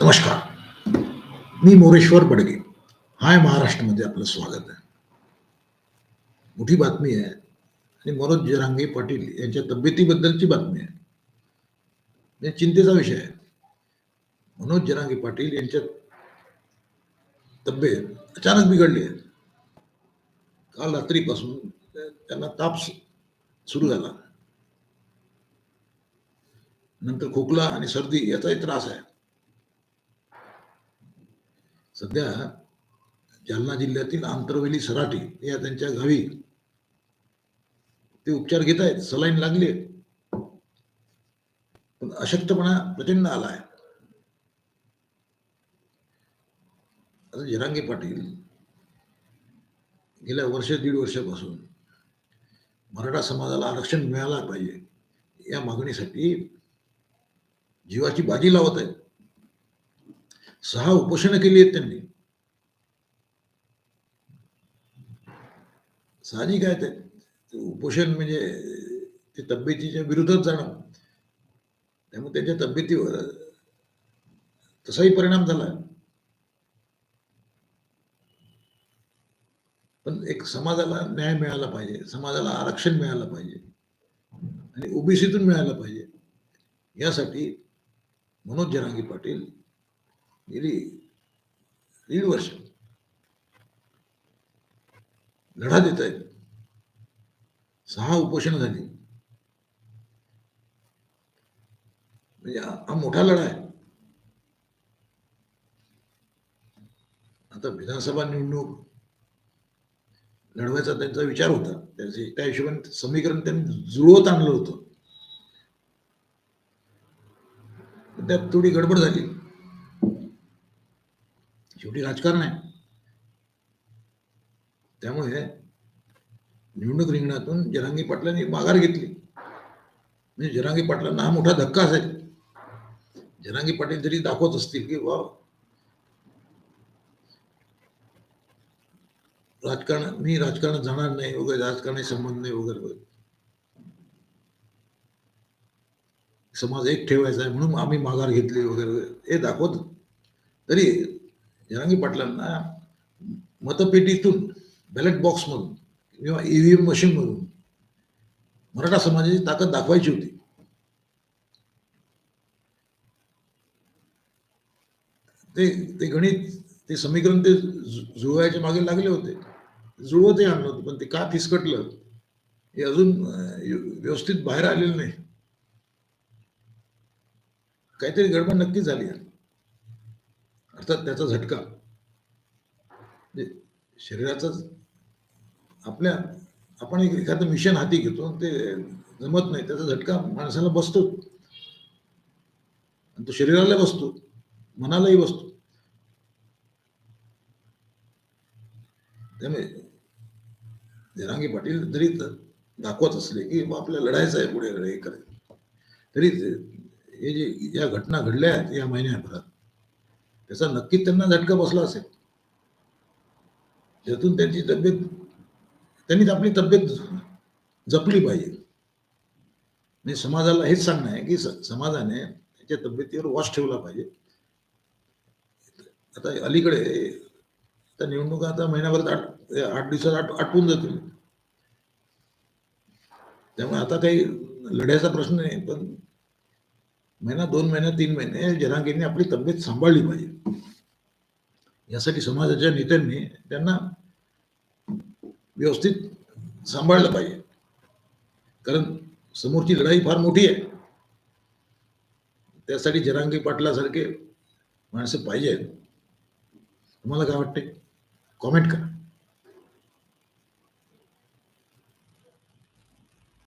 नमस्कार. मी मोरेश्वर बडगे हाय महाराष्ट्रामध्ये आपलं स्वागत आहे. मोठी बातमी आहे आणि मनोज जरांगे पाटील यांच्या तब्येतीबद्दलची बातमी आहे. हे चिंतेचा विषय आहे. मनोज जरांगे पाटील यांच्या तब्येत अचानक बिघडली आहे. काल रात्रीपासून त्यांना ताप सुरू झाला. नंतर खोकला आणि सर्दी याचाही त्रास आहे. सध्या जालना जिल्ह्यातील आंतरवेली सराटी या त्यांच्या गावी ते उपचार घेत आहेत सलाईन लागले पण अशक्तपणा प्रचंड आला आहे. आता जरांगे पाटील गेल्या वर्ष दीड वर्षापासून मराठा समाजाला आरक्षण मिळायला पाहिजे या मागणीसाठी जीवाची बाजी लावत आहेत. सहा उपोषणं केली आहेत त्यांनी. साहजिक आहे ते उपोषण म्हणजे ते तब्येतीच्या विरोधात जाणं. त्यामुळे त्यांच्या तब्येतीवर तसाही परिणाम झाला. पण एक समाजाला न्याय मिळाला पाहिजे समाजाला आरक्षण मिळालं पाहिजे आणि ओबीसीतून मिळालं पाहिजे. यासाठी मनोज जरांगी पाटील गेली दीड वर्ष। लढा देत आहेत सहा उपोषण झाली। म्हणजे हा मोठा लढा आहे आता विधानसभा निवडणूक लढवायचा त्यांचा विचार होता. त्याचे त्या हिशोबाने समीकरण त्यांनी जुळवत आणलं होतं. त्यात थोडी गडबड झाली. शेवटी राजकारण आहे. त्यामुळे निवडणूक रिंगणातून जरांगी पाटलांनी माघार घेतली. म्हणजे जरांगी पाटलांना हा मोठा धक्का असेल. जरांगी पाटील जरी दाखवत असतील की वा राजकारण मी राजकारणात जाणार नाही वगैरे राजकारणाशी संबंध नाही वगैरे वगैरे. समाज एक ठेवायचा आहे म्हणून आम्ही माघार घेतली वगैरे वगैरे. हे दाखवत तरी जरांगी पाटलांना मतपेटीतून बॅलेट बॉक्समधून किंवा ईव्हीएम मशीनमधून मराठा समाजाची ताकद दाखवायची होती. ते ते गणित ते समीकरण ते जुळवायच्या मागे लागले होते. जुळवतही आणलं होतं पण ते का फिसकटलं हे अजून व्यवस्थित बाहेर आलेलं नाही. काहीतरी गडबड नक्कीच झाली आहे. अर्थात त्याचा झटका. म्हणजे शरीराचा आपल्या आपण एक एखादं मिशन हाती घेतो आणि ते जमत नाही. त्याचा झटका माणसाला बसतो. आणि तो शरीराला बसतो. मनालाही बसतो. त्यामुळे जरांगी पाटील जरी दाखवत असले की आपल्या लढायचं आहे पुढे हे करायचं. तरी हे जे या घटना घडल्या आहेत या महिन्याभरात त्याचा नक्कीच त्यांना झटका बसला असेल. त्यातून त्यांची तब्येत त्यांनी आपली तब्येत जपली पाहिजे. आणि समाजाला हेच सांगणं आहे की समाजाने त्याच्या तब्येतीवर वॉच ठेवला पाहिजे. आता अलीकडे आता निवडणुका आता महिन्याभरात आठ आठ दिवसात आठ आटपून जातील. त्यामुळे आता काही लढ्याचा प्रश्न नाही पण महिना दोन महिना तीन महिने जनांगींनी आपली तब्येत सांभाळली पाहिजे. यासाठी समाजाच्या नेत्यांनी त्यांना व्यवस्थित सांभाळलं पाहिजे. कारण समोरची लढाई फार मोठी आहे. त्यासाठी जरांगी पाटलासारखे माणसं पाहिजे तुम्हाला काय वाटते कॉमेंट करा.